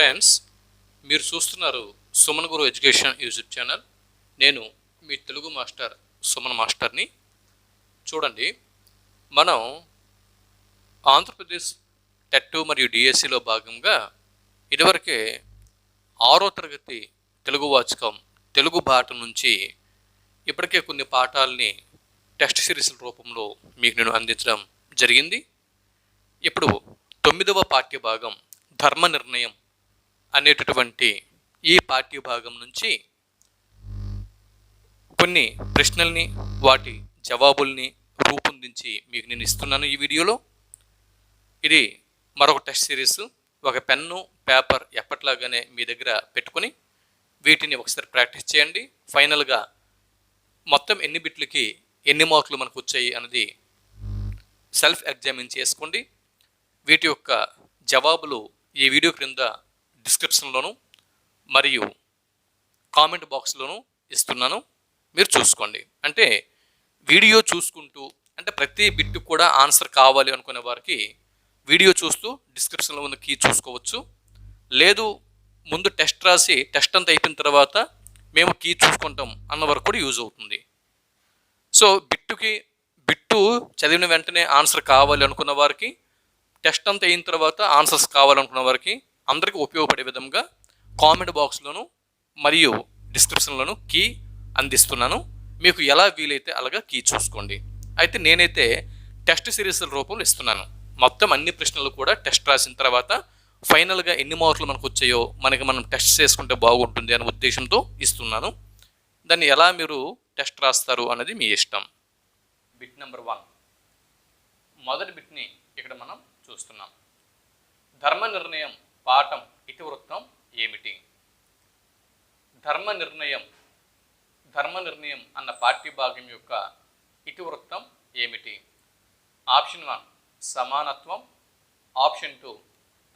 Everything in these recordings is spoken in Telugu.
ఫ్రెండ్స్ మీరు చూస్తున్నారు Suman Guru education YouTube channel. నేను మీ తెలుగు మాస్టర్ సుమన్ మాస్టర్ని. చూడండి మనం ఆంధ్రప్రదేశ్ టెట్ మరియు డిఎస్సిలో భాగంగా ఇదివరకే ఆరో తరగతి తెలుగు వాచకం తెలుగు భాట నుంచి ఇప్పటికే కొన్ని పాఠాలని టెస్ట్ సిరీస్ల రూపంలో మీకు నేను అందించడం జరిగింది. ఇప్పుడు తొమ్మిదవ పాఠ్య భాగం ధర్మ నిర్ణయం అనేటటువంటి ఈ పాఠ్యభాగం నుంచి కొన్ని ప్రశ్నల్ని వాటి జవాబుల్ని రూపొందించి మీకు నేను ఇస్తున్నాను ఈ వీడియోలో. ఇది మరొక టెస్ట్ సిరీస్. ఒక పెన్ను పేపర్ ఎప్పట్లాగానే మీ దగ్గర పెట్టుకొని వీటిని ఒకసారి ప్రాక్టీస్ చేయండి. ఫైనల్గా మొత్తం ఎన్ని బిట్లకి ఎన్ని మార్కులు మనకు వచ్చాయి అన్నది సెల్ఫ్ ఎగ్జామిన్ చేసుకోండి. వీటి యొక్క జవాబులు ఈ వీడియో క్రింద డిస్క్రిప్షన్లోను మరియు కామెంట్ బాక్స్లోను ఇస్తున్నాను. మీరు చూసుకోండి. అంటే వీడియో చూసుకుంటూ అంటే ప్రతి బిట్ కూడా ఆన్సర్ కావాలి అనుకునే వారికి వీడియో చూస్తూ డిస్క్రిప్షన్లో ఉన్న కీ చూసుకోవచ్చు. లేదు ముందు టెస్ట్ రాసి టెస్ట్ అంతా అయిపోయిన తర్వాత మేము కీ చూసుకుంటాం అన్న వరకు కూడా యూజ్ అవుతుంది. సో బిట్టుకి బిట్టు చదివిన వెంటనే ఆన్సర్ కావాలి అనుకున్న వారికి టెస్ట్ అంతా అయిన తర్వాత ఆన్సర్స్ కావాలనుకున్న వారికి అందరికీ ఉపయోగపడే విధంగా కామెంట్ బాక్స్లోను మరియు డిస్క్రిప్షన్లోను కీ అందిస్తున్నాను. మీకు ఎలా వీలైతే అలాగా కీ చూసుకోండి. అయితే నేనైతే టెస్ట్ సిరీస్ల రూపంలో ఇస్తున్నాను. మొత్తం అన్ని ప్రశ్నలు కూడా టెస్ట్ రాసిన తర్వాత ఫైనల్గా ఎన్ని మార్కులు మనకు వచ్చాయో మనకి మనం టెస్ట్ చేసుకుంటే బాగుంటుంది అనే ఉద్దేశంతో ఇస్తున్నాను. దాన్ని ఎలా మీరు టెస్ట్ రాస్తారు అనేది మీ ఇష్టం. Bit number one. మొదటి బిట్ని ఇక్కడ మనం చూస్తున్నాం. ధర్మ నిర్ణయం పాఠం ఇతివృత్తం ఏమిటి? ధర్మ నిర్ణయం ధర్మ నిర్ణయం అన్న పాఠ్య భాగం యొక్క ఇతివృత్తం ఏమిటి? ఆప్షన్ వన్ సమానత్వం. ఆప్షన్ టూ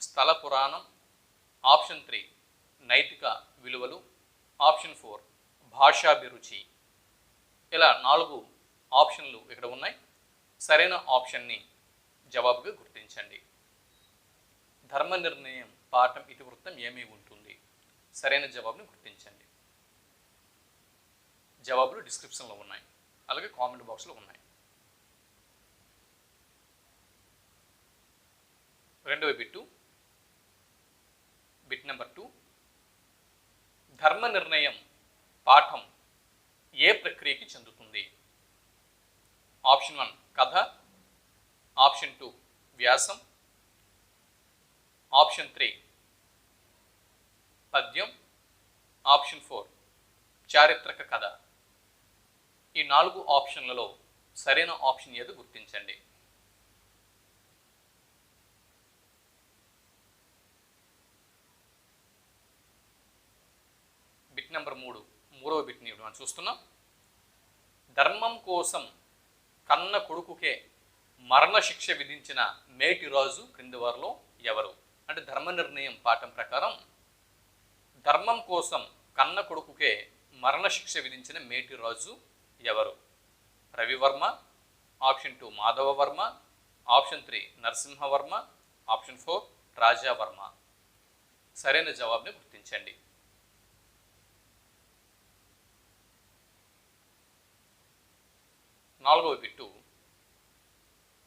స్థల పురాణం. ఆప్షన్ త్రీ నైతిక విలువలు. ఆప్షన్ ఫోర్ భాషాభిరుచి. ఇలా నాలుగు ఆప్షన్లు ఇక్కడ ఉన్నాయి. సరైన ఆప్షన్ని జవాబుగా గుర్తించండి. ధర్మ నిర్ణయం పాఠం ఇతివృత్తం ఏమై ఉంటుంది? సరైన జవాబుని గుర్తించండి. జవాబులు డిస్క్రిప్షన్లో ఉన్నాయి. అలాగే కామెంట్ బాక్స్లో ఉన్నాయి. రెండవ బిట్టు. Bit number two. ధర్మ నిర్ణయం పాఠం ఏ ప్రక్రియకి చెందుతుంది? ఆప్షన్ వన్ కథ. ఆప్షన్ టూ వ్యాసం. ఆప్షన్ త్రీ పద్యం ఆప్షన్ ఫోర్ చారిత్రక కథ. ఈ నాలుగు ఆప్షన్లలో సరైన ఆప్షన్ ఏదో గుర్తించండి? బిట్ నెంబర్ మూడు మూడవ బిట్ని ఇప్పుడు మనం చూస్తున్నాం. ధర్మం కోసం కన్న కొడుకుకే మరణశిక్ష విధించిన మేటి రాజు క్రింది వారిలో ఎవరు? అంటే ధర్మ నిర్ణయం పాఠం ప్రకారం ధర్మం కోసం కన్న కొడుకుకే మరణశిక్ష విధించిన మేటి రాజు ఎవరు? Ravivarma option two Madhavavarma option three Narasimhavarma option four Rajavarma. సరైన జవాబుని గుర్తించండి. నాలుగవ బిట్టు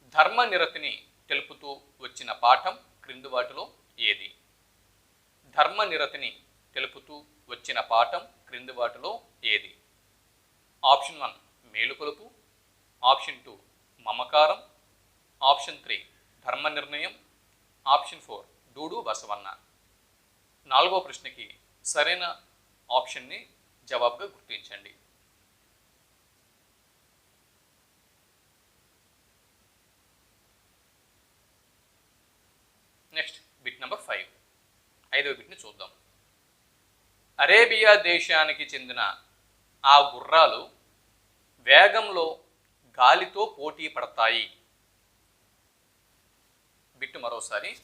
ధర్మ నిరతిని తెలుపుతూ వచ్చిన పాఠం క్రింది వాటిలో ఏది? ధర్మ నిరతిని తెలుపుతూ వచ్చిన పాఠం క్రింది వాటిలో ఏది? ఆప్షన్ వన్ మేలుకొలుపు ఆప్షన్ టూ మమకారం. ఆప్షన్ త్రీ ధర్మ నిర్ణయం. ఆప్షన్ ఫోర్ డూడు బసవన్న. నాలుగో ప్రశ్నకి సరైన ఆప్షన్ని జవాబుగా గుర్తించండి. Next bit number five. ఐదవ బిట్ని చూద్దాం. అరేబియా దేశానికి చెందిన ఆ గుర్రాలు వేగంలో గాలితో పోటీ పడతాయి. బిట్టు మరోసారి.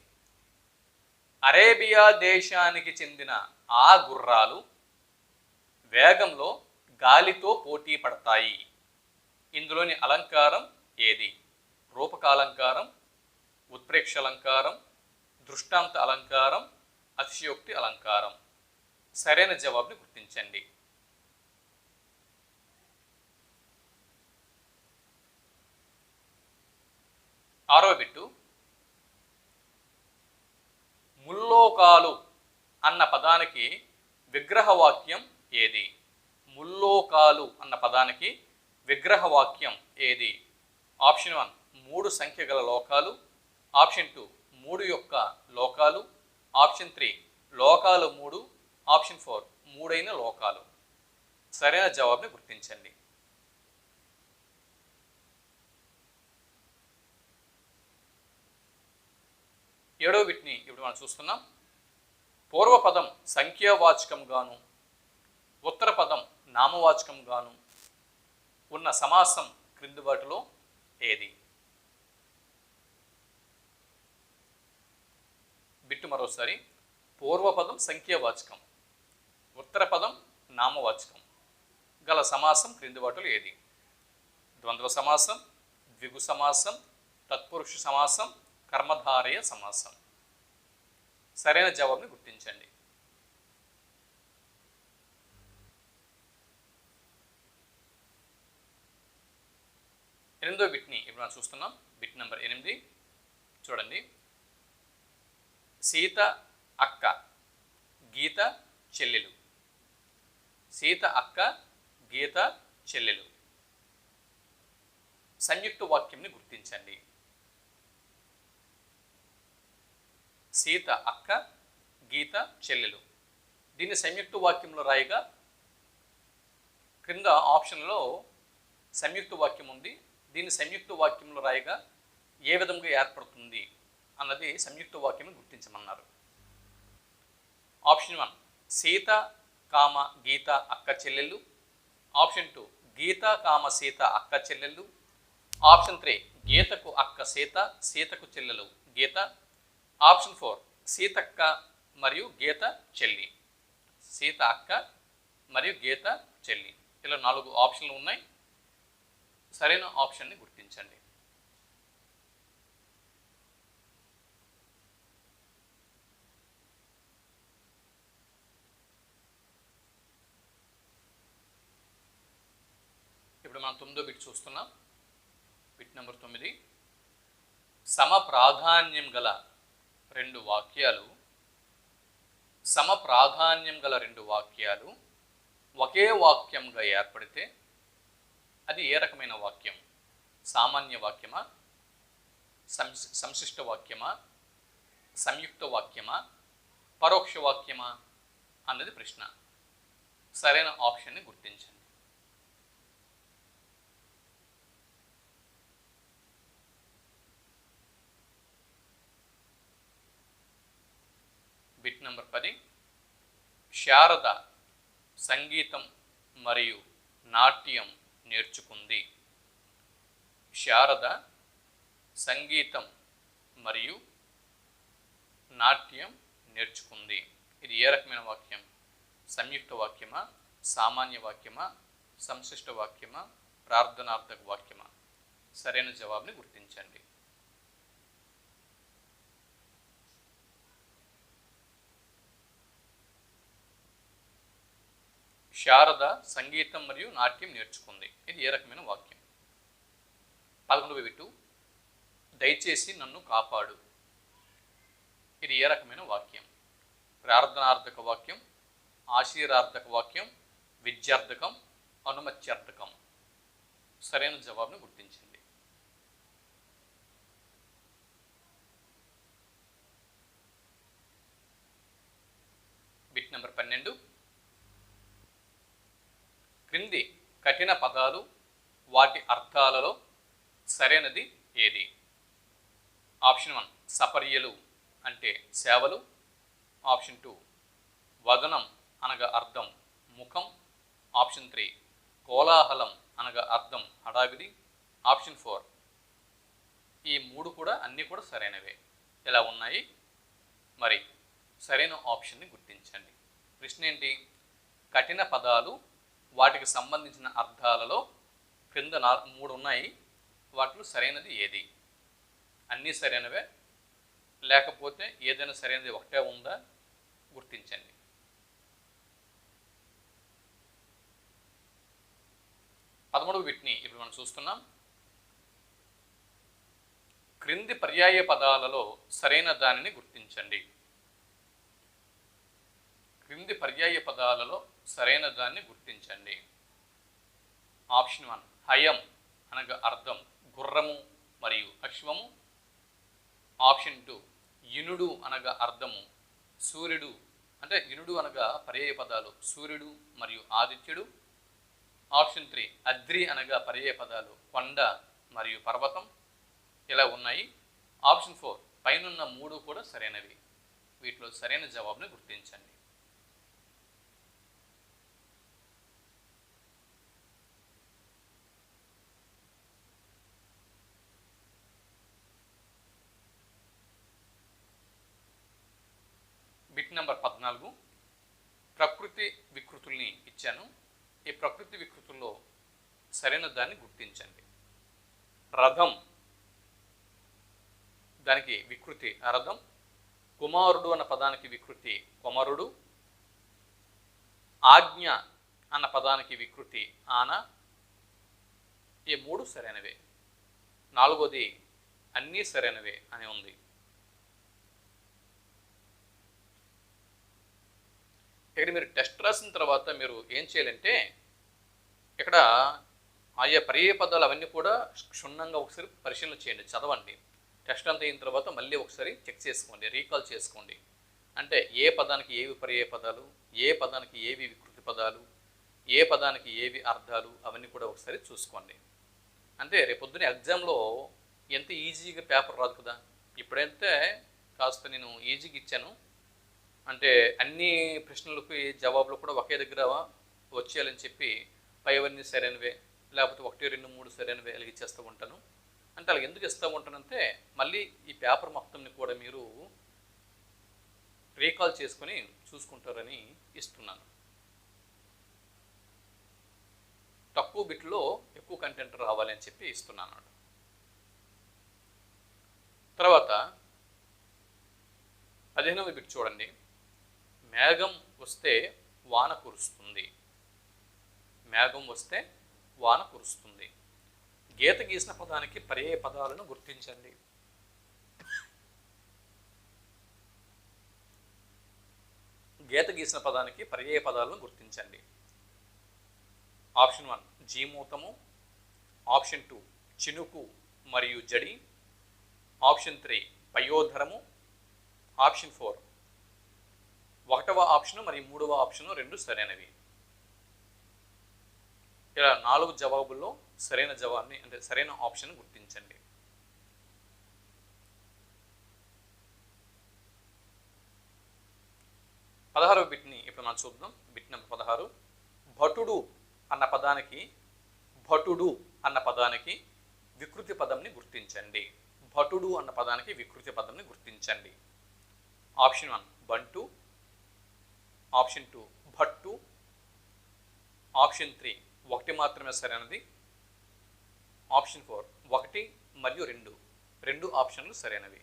అరేబియా దేశానికి చెందిన ఆ గుర్రాలు వేగంలో గాలితో పోటీ పడతాయి. ఇందులోని అలంకారం ఏది? రూపకాలంకారం ఉత్ప్రేక్ష అలంకారం దృష్టాంత అలంకారం అతిశయోక్తి అలంకారం. సరైన జవాబుని గుర్తించండి. ఆరవ బిట్టు. ముల్లోకాలు అన్న పదానికి విగ్రహవాక్యం ఏది? ముల్లోకాలు అన్న పదానికి విగ్రహవాక్యం ఏది? ఆప్షన్ వన్ మూడు సంఖ్య గల లోకాలు. ఆప్షన్ టూ మూడు యొక్క లోకాలు. ఆప్షన్ త్రీ లోకాలు మూడు ఆప్షన్ ఫోర్ మూడైన లోకాలు. సరైన జవాబుని గుర్తించండి. ఏడో వీటిని ఇప్పుడు మనం చూస్తున్నాం. పూర్వపదం సంఖ్యావాచకంగాను ఉత్తర పదం నామవాచకంగాను ఉన్న సమాసం క్రింది వాటిలో ఏది? బిట్టు మరోసారి. పూర్వపదం సంఖ్యావాచకం. ఉత్తర పదం నామవాచకం. గల సమాసం క్రింది వాటిలో ఏది? ద్వంద్వ సమాసం ద్విగు సమాసం తత్పురుష సమాసం కర్మధారయ సమాసం. సరైన జవాబుని గుర్తించండి. ఎనిమిదో బిట్ని ఇప్పుడు మనం చూస్తున్నాం. బిట్ నెంబర్ ఎనిమిది. చూడండి. సీత అక్క గీత చెల్లెలు. సీత అక్క గీత చెల్లెలు. సంయుక్త వాక్యంని గుర్తించండి. సీత అక్క గీత చెల్లెలు. దీన్ని సంయుక్త వాక్యంలో రాయగా క్రింద ఆప్షన్లో సంయుక్త వాక్యం ఉంది. దీన్ని సంయుక్త వాక్యంలో రాయగా ఏ విధంగా ఏర్పడుతుంది అన్నది సంయుక్త వాక్యం గుర్తించమన్నారు. ఆప్షన్ వన్ సీత కామ గీత అక్క చెల్లెళ్ళు. ఆప్షన్ టూ గీత కామ సీత అక్క చెల్లెళ్ళు. ఆప్షన్ త్రీ గీతకు అక్క సీత సీతకు చెల్లెలు గీత. ఆప్షన్ ఫోర్ సీతక్క మరియు గీత చెల్లి. సీత అక్క మరియు గీత చెల్లి. ఇలా నాలుగు ఆప్షన్లు ఉన్నాయి. సరైన ఆప్షన్ని గుర్తించండి. ఇప్పుడు మనం తొమ్మిదో బిట్ చూస్తున్నాం. బిట్ నెంబర్ తొమ్మిది. సమ ప్రాధాన్యం గల రెండు వాక్యాలు సమ ప్రాధాన్యం గల రెండు వాక్యాలు ఒకే వాక్యంగా ఏర్పడితే అది ఏ రకమైన వాక్యం? సామాన్య వాక్యమా? సంశిష్ట వాక్యమా? సంయుక్త వాక్యమా? పరోక్ష వాక్యమా? అన్నది ప్రశ్న. సరైన ఆప్షన్ని గుర్తించండి. బిట్ నెంబర్ పది. శారద సంగీతం మరియు నాట్యం నేర్చుకుంది. శారద సంగీతం మరియు నాట్యం నేర్చుకుంది. ఇది ఏ రకమైన వాక్యం? సంయుక్త వాక్యమా? సామాన్య వాక్యమా? సంశిష్ట వాక్యమా? ప్రార్థనార్థక వాక్యమా? సరైన జవాబుని గుర్తించండి. శారద సంగీతం మరియు నాట్యం నేర్చుకుంది. ఇది ఏ రకమైన వాక్యం? పదకొండవ విటు దయచేసి నన్ను కాపాడు. ఇది ఏ రకమైన వాక్యం? ప్రార్థనార్థక వాక్యం ఆశీరార్థక వాక్యం విద్యార్థకం అనుమత్యార్థకం. సరైన జవాబును గుర్తించండి బిట్ నెంబర్ పన్నెండు. క్రింది కఠిన పదాలు వాటి అర్థాలలో సరైనది ఏది? ఆప్షన్ వన్ సపర్యలు అంటే సేవలు. ఆప్షన్ టూ వదనం అనగా అర్థం ముఖం. ఆప్షన్ త్రీ కోలాహలం అనగా అర్థం హడావిడి. ఆప్షన్ ఫోర్ ఈ మూడు కూడా అన్నీ కూడా సరైనవే. ఇలా ఉన్నాయి? మరి సరైన ఆప్షన్ని గుర్తించండి. ప్రశ్న ఏంటి? కఠిన పదాలు వాటికి సంబంధించిన అర్థాలలో క్రింద నా మూడు ఉన్నాయి. వాటిలో సరైనది ఏది? అన్నీ సరైనవే? లేకపోతే ఏదైనా సరైనది ఒకటే ఉందా? గుర్తించండి. పదమూడవ వీటిని ఇప్పుడు మనం చూస్తున్నాం. క్రింది పర్యాయ పదాలలో సరైన దానిని గుర్తించండి. క్రింది పర్యాయ పదాలలో సరైన దాన్ని గుర్తించండి. ఆప్షన్ వన్ హయం అనగా అర్థం గుర్రము మరియు అశ్వము. ఆప్షన్ టూ ఇనుడు అనగా అర్థము సూర్యుడు అంటే ఇనుడు అనగా పర్యాయ పదాలు సూర్యుడు మరియు ఆదిత్యుడు. ఆప్షన్ త్రీ అద్రి అనగా పర్యాయ పదాలు కొండ మరియు పర్వతం. ఇలా ఉన్నాయి. ఆప్షన్ ఫోర్ పైనున్న మూడు కూడా సరైనవి. వీటిలో సరైన జవాబుని గుర్తించండి బిట్ నెంబర్ పద్నాలుగు ప్రకృతి వికృతుల్ని ఇచ్చాను. ఈ ప్రకృతి వికృతుల్లో సరైన దాన్ని గుర్తించండి. రథం దానికి వికృతి రథం కుమారుడు అన్న పదానికి వికృతి కుమారుడు ఆజ్ఞ అన్న పదానికి వికృతి ఆన ఈ మూడు సరైనవే. నాలుగోది అన్నీ సరైనవే అని ఉంది. ఇక్కడ మీరు టెస్ట్ రాసిన తర్వాత మీరు ఏం చేయాలంటే ఇక్కడ ఆయా పర్యాయ పదాలు అవన్నీ కూడా క్షుణ్ణంగా ఒకసారి పరిశీలన చేయండి చదవండి. టెస్ట్ అంతా అయిన తర్వాత మళ్ళీ ఒకసారి చెక్ చేసుకోండి రీకాల్ చేసుకోండి. అంటే ఏ పదానికి ఏవి పర్యాయ పదాలు ఏ పదానికి ఏవి వికృతి పదాలు ఏ పదానికి ఏవి అర్థాలు అవన్నీ కూడా ఒకసారి చూసుకోండి. అంటే రేపొద్దున ఎగ్జామ్లో ఎంత ఈజీగా పేపర్ రాదు కదా? ఇప్పుడైతే కాస్త నేను ఈజీగా ఇచ్చాను. అంటే అన్ని ప్రశ్నలకు జవాబులు కూడా ఒకే దగ్గర వచ్చేయాలని చెప్పి పైవన్నీ సరైనవే లేకపోతే ఒకటి రెండు మూడు సరైనవే అలాగే ఇచ్చేస్తూ ఉంటాను. అంటే అలా ఎందుకు ఇస్తూ ఉంటానంటే మళ్ళీ ఈ పేపర్ మొత్తంని కూడా మీరు రీకాల్ చేసుకొని చూసుకుంటారని ఇస్తున్నాను. తక్కువ బిట్లో ఎక్కువ కంటెంట్ రావాలి అని చెప్పి ఇస్తున్నాను తర్వాత పదిహేనవ బిట్ చూడండి. మేఘం వస్తే వాన కురుస్తుంది. మేఘం వస్తే వాన కురుస్తుంది. గీత గీసిన పదానికి పర్యాయ పదాలను గుర్తించండి. గీత గీసిన పదానికి పర్యాయ పదాలను గుర్తించండి. ఆప్షన్ వన్ జీమూతము. ఆప్షన్ టూ చినుకు మరియు జడి. ఆప్షన్ త్రీ పయోధరము. ఆప్షన్ ఫోర్ ఒకటవ ఆప్షన్ మరియు మూడవ ఆప్షన్ రెండు సరైనవి. ఇలా నాలుగు జవాబుల్లో సరైన జవాబుని అంటే సరైన ఆప్షన్ గుర్తించండి. పదహారవ బిట్ని ఇప్పుడు మనం చూద్దాం. బిట్ నెంబర్ పదహారు. భటుడు అన్న పదానికి భటుడు అన్న పదానికి వికృతి పదంని గుర్తించండి. భటుడు అన్న పదానికి వికృతి పదంని గుర్తించండి. ఆప్షన్ వన్ బంటు. Option two. Bhattu option three. ఒకటి మాత్రమే సరైనది ఆప్షన్ ఫోర్ ఒకటి మరియు రెండు. రెండు ఆప్షన్లు సరైనవి.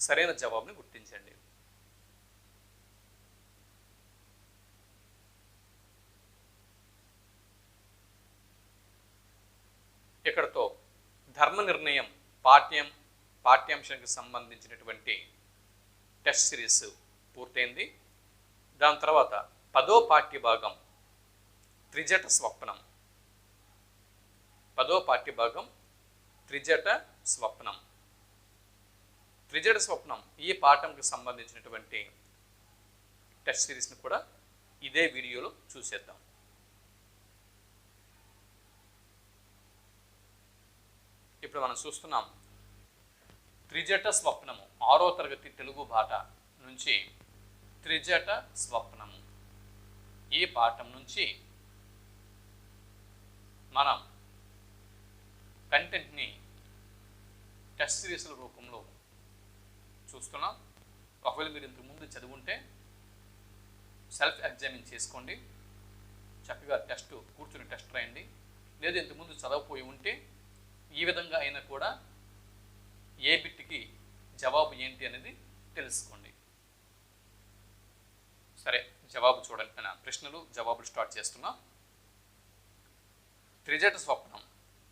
సరైన జవాబుని గుర్తించండి. ఇక్కడతో ధర్మ నిర్ణయం పాఠ్యం పాఠ్యాంశానికి సంబంధించినటువంటి టెస్ట్ సిరీస్ పూర్తయింది. దాని తర్వాత పదో పాఠ్య భాగం త్రిజట స్వప్నం. పదో పాఠ్య భాగం త్రిజట స్వప్నం. త్రిజట స్వప్నం ఈ పాఠంకి సంబంధించినటువంటి టెస్ట్ సిరీస్ని కూడా ఇదే వీడియోలో చూసేద్దాం. ఇప్పుడు మనం చూస్తున్నాం. త్రిజట స్వప్నము ఆరో తరగతి తెలుగు భాట నుంచి త్రిజట స్వప్నము. ఈ పాఠం నుంచి మనం కంటెంట్ని టెస్ట్ సిరీస్ల రూపంలో చూస్తున్నాం. ఒకవేళ మీరు ఇంతకు ముందు చదువుంటే సెల్ఫ్ ఎగ్జామిన్ చేసుకోండి. చక్కగా టెస్ట్ కూర్చుని టెస్ట్ రాయండి. లేదా ఇంతకుముందు చదవపోయి ఉంటే ఈ విధంగా అయినా కూడా ఏ బిట్కి జవాబు ఏంటి అనేది తెలుసుకోండి. సరే జవాబు చూడండి. నేను ప్రశ్నలు జవాబులు స్టార్ట్ చేస్తున్నా. త్రిజట స్వప్నం.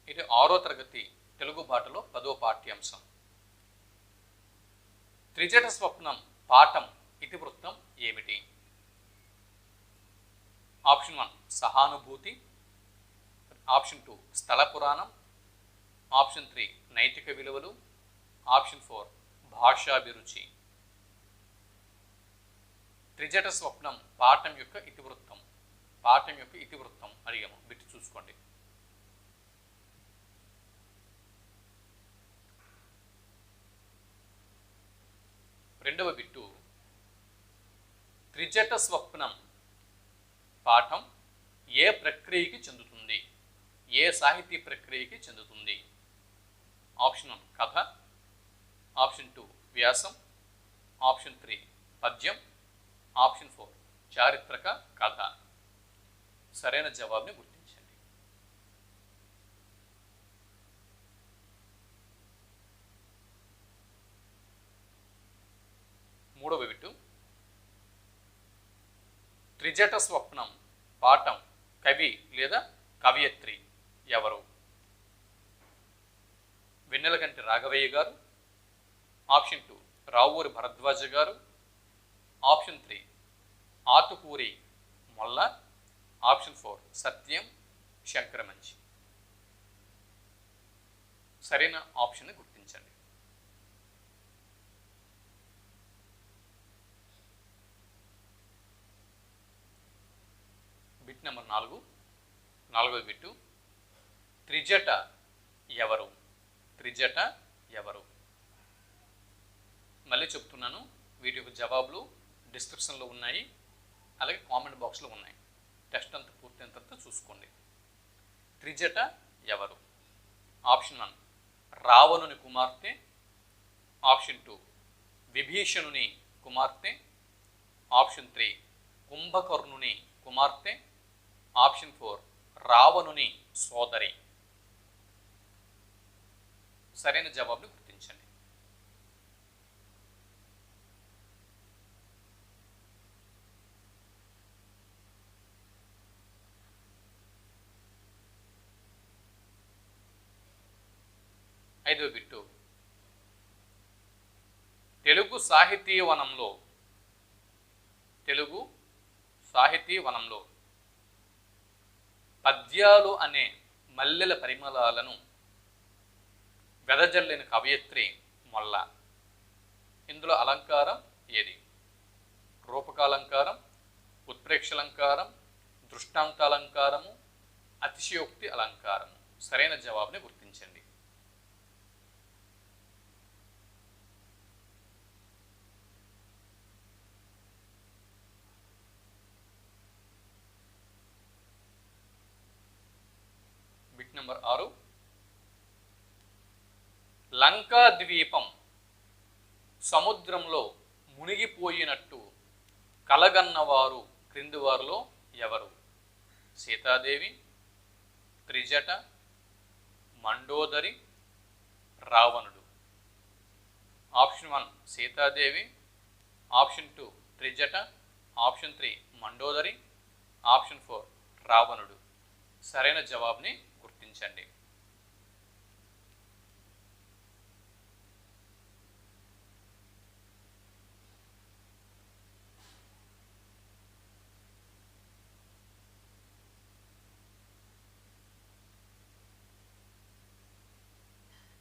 ఇది ఆరో తరగతి తెలుగు పాటలో పదో పాఠ్యాంశం. త్రిజట స్వప్నం పాఠం ఇతివృత్తం ఏమిటి? ఆప్షన్ వన్ సహానుభూతి. ఆప్షన్ టూ స్థల పురాణం. ఆప్షన్ త్రీ నైతిక విలువలు. Option four భాషాభిరుచి. త్రిజట స్వప్నం పాఠం యొక్క ఇతివృత్తం. పాఠం యొక్క ఇతివృత్తం అడిగాము. బిట్టు చూసుకోండి. రెండవ బిట్టు త్రిజట స్వప్నం పాఠం ఏ ప్రక్రియకి చెందుతుంది? ఏ సాహితీ ప్రక్రియకి చెందుతుంది? ఆప్షన్ వన్ కథ. ఆప్షన్ టూ వ్యాసం. ఆప్షన్ త్రీ పద్యం. ఆప్షన్ ఫోర్ చారిత్రక కథ. సరైన జవాబుని గుర్తించండి. మూడవ విటు త్రిజట స్వప్నం పాఠం కవి లేదా కవయత్రి ఎవరు? వెన్నెలగంటి రాఘవయ్య గారు. Option two Ravuri Bharadwaja garu. Option three Atukuri Molla. Option four Satyam Sankaramanchi. సరైన ఆప్షన్ గుర్తించండి. బిట్ నెంబర్ నాలుగు నాలుగో బిట్టు. త్రిజట ఎవరు? త్రిజట ఎవరు? మళ్ళీ చెప్తున్నాను వీటి యొక్క జవాబులు డిస్క్రిప్షన్లో ఉన్నాయి. అలాగే కామెంట్ బాక్స్లో ఉన్నాయి. టెస్ట్ అంతా పూర్తయిన తర్వాత చూసుకోండి. త్రిజట ఎవరు? ఆప్షన్ వన్ రావణుని కుమార్తె. ఆప్షన్ టూ విభీషణుని కుమార్తె. ఆప్షన్ త్రీ కుంభకర్ణుని కుమార్తె. ఆప్షన్ ఫోర్ రావణుని సోదరి. సరైన జవాబుని గుర్తించండి ఐదవ బిట్టు. తెలుగు సాహితీ వనంలో. తెలుగు సాహితీ వనంలో. పద్యాలు అనే మల్లెల పరిమళాలను వెదజల్లిన కవయత్రి మొల్ల. ఇందులో అలంకారం ఏది? రూపకాలంకారం ఉత్ప్రేక్షలంకారం దృష్టాంతాలంకారము అతిశయోక్తి అలంకారము. సరైన జవాబుని గుర్తించండి బిట్ నెంబర్ ఆరు లంకా ద్వీపం సముద్రంలో మునిగిపోయినట్టు కలగన్నవారు క్రింది వారిలో ఎవరు? సీతాదేవి త్రిజట మండోదరి రావణుడు. Option one Sitadevi option two Trijata option three Mandodari option four రావణుడు. సరైన జవాబుని గుర్తించండి.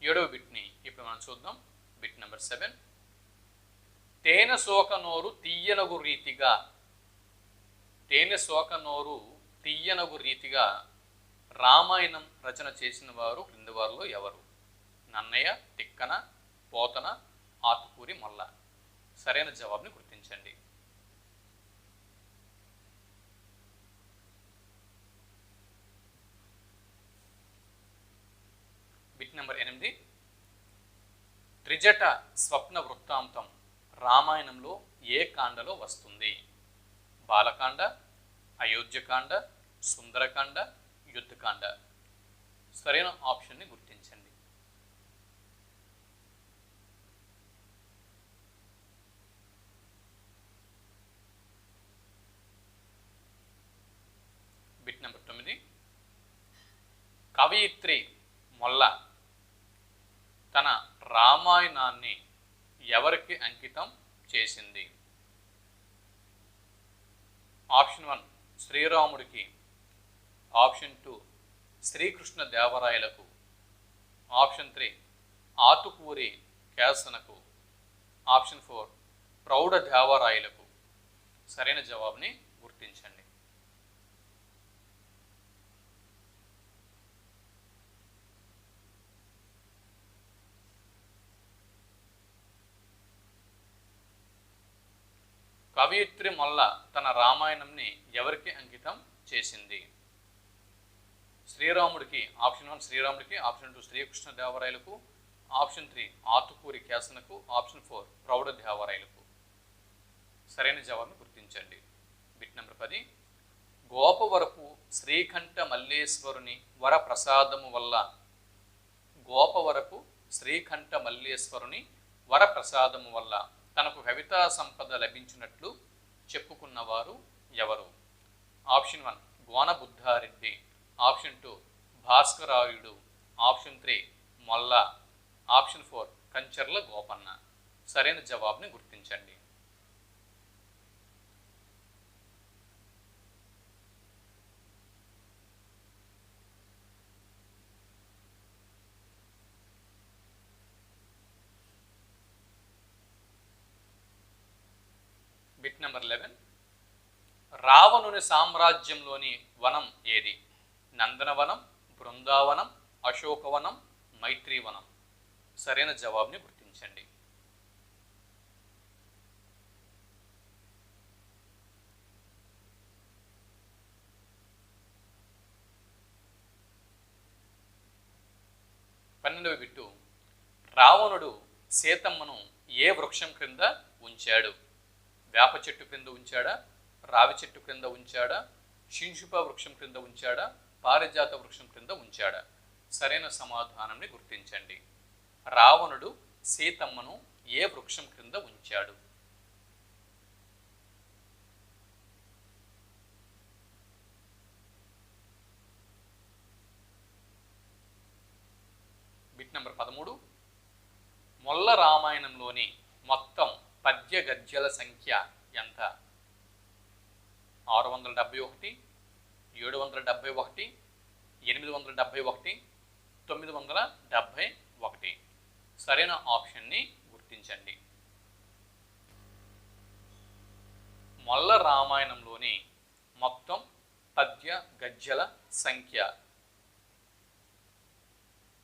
ఏడవ బిట్ని ఇప్పుడు మనం చూద్దాం. Bit number seven. తేనె సోక నోరు తీయనగు రీతిగా తేనె సోక నోరు తీయనగు రీతిగా రామాయణం రచన చేసిన వారు క్రింది వారిలో ఎవరు? నన్నయ్య తిక్కన పోతన ఆతుకూరి మల్ల. సరైన జవాబుని గుర్తించండి. త్రిజట స్వప్న వృత్తాంతం రామాయణంలో ఏ కాండలో వస్తుంది? బాలకాండ అయోధ్యకాండ సుందరకాండ యుద్ధకాండ. సరైన ఆప్షన్ని గుర్తించండి. బిట్ నెంబర్ తొమ్మిది. కవయిత్రి మొల్ల తన రామాయణాన్ని ఎవరికి అంకితం చేసింది? ఆప్షన్ వన్ శ్రీరాముడికి. ఆప్షన్ టూ శ్రీకృష్ణ దేవరాయలకు. ఆప్షన్ త్రీ ఆతుకూరి కేసనకు ఆప్షన్ ఫోర్ ప్రౌఢ దేవరాయలకు. సరైన జవాబుని గుర్తించండి. కవయిత్రి మొల్ల తన రామాయణంని ఎవరికి అంకితం చేసింది? శ్రీరాముడికి ఆప్షన్ వన్ శ్రీరాముడికి ఆప్షన్ టూ శ్రీకృష్ణ దేవరాయలకు ఆప్షన్ త్రీ ఆతుకూరి కేసనకు ఆప్షన్ ఫోర్ ప్రౌఢ దేవరాయలకు. సరైన జవాబును గుర్తించండి. బిట్ నెంబర్ పది. గోపవరపు శ్రీకంఠ మల్లేశ్వరుని వరప్రసాదము వల్ల గోపవరపు శ్రీకంఠ మల్లేశ్వరుని వరప్రసాదము వల్ల తనకు కవితా సంపద లభించినట్లు చెప్పుకున్నవారు ఎవరు? Option one Gonabuddhareddy option two భాస్కరాయుడు. Option three Molla. Option four Kancherla Gopanna. సరైన జవాబుని గుర్తించండి బిట్ నెంబర్ లెవెన్ రావణుని సామ్రాజ్యంలోని వనం ఏది? నందనవనం బృందావనం అశోకవనం మైత్రీవనం. సరైన జవాబుని గుర్తించండి. పన్నెండవ బిట్టు. రావణుడు సీతమ్మను ఏ వృక్షం క్రింద ఉంచాడు? వేప చెట్టు క్రింద ఉంచాడా? రావి చెట్టు క్రింద ఉంచాడా? శింషుప వృక్షం క్రింద ఉంచాడా? పారిజాత వృక్షం క్రింద ఉంచాడా? సరైన సమాధానాన్ని గుర్తించండి. రావణుడు సీతమ్మను ఏ వృక్షం క్రింద ఉంచాడు? బిట్ నెంబర్ పదమూడు. మొల్ల రామాయణంలోని మొత్తం పద్య గద్యల సంఖ్య ఎంత? ఆరు వందల డెబ్బై ఒకటి ఏడు వందల డెబ్బై ఒకటి ఎనిమిది వందల డెబ్బై ఒకటి తొమ్మిది వందల డెబ్బై ఒకటి. సరైన ఆప్షన్ని గుర్తించండి. మొల్ల రామాయణంలోని మొత్తం పద్య గద్యల సంఖ్య.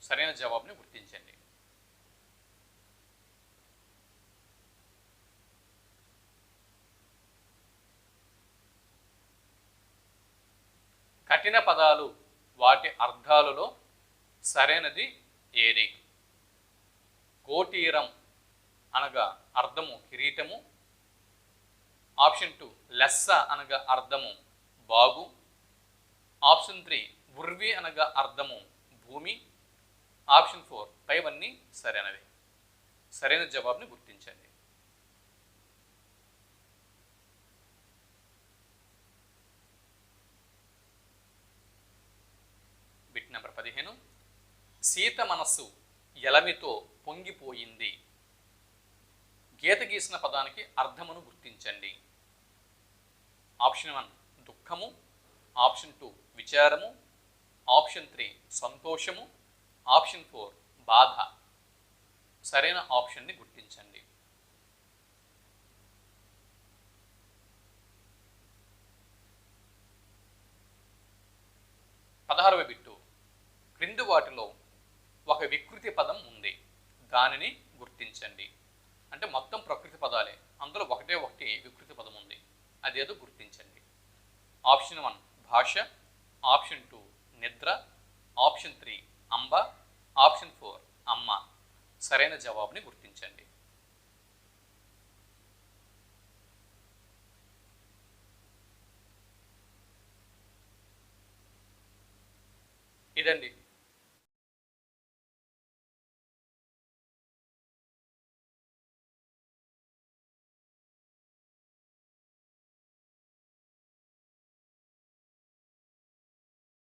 సరైన జవాబుని గుర్తించండి. కఠిన పదాలు వాటి అర్థాలలో సరైనది ఏది? కోటీరం అనగా అర్థము కిరీటము. ఆప్షన్ టూ లెస్స అనగా అర్థము బాగు. ఆప్షన్ త్రీ ఉర్వి అనగా అర్థము భూమి. ఆప్షన్ ఫోర్ పైవన్నీ సరైనవి. సరైన జవాబుని గుర్తించండి బిట్ నెంబర్ పదిహేను. సీత మనస్సు ఎలమితో పొంగిపోయింది. గీత గీసిన పదానికి అర్థమును గుర్తించండి. ఆప్షన్ వన్ దుఃఖము. ఆప్షన్ టూ విచారము. ఆప్షన్ త్రీ సంతోషము. ఆప్షన్ ఫోర్ బాధ. సరైన ఆప్షన్ని గుర్తించండి. పదహారవ బిట్. క్రింది వాటిలో ఒక వికృతి పదం ఉంది. దానిని గుర్తించండి. అంటే మొత్తం ప్రకృతి పదాలే. అందులో ఒకటే ఒకటి వికృతి పదం ఉంది. అదేదో గుర్తించండి. ఆప్షన్ వన్ భాష ఆప్షన్ టూ నిద్ర ఆప్షన్ త్రీ అంబ ఆప్షన్ ఫోర్ అమ్మ. సరైన జవాబుని గుర్తించండి. ఇదండి.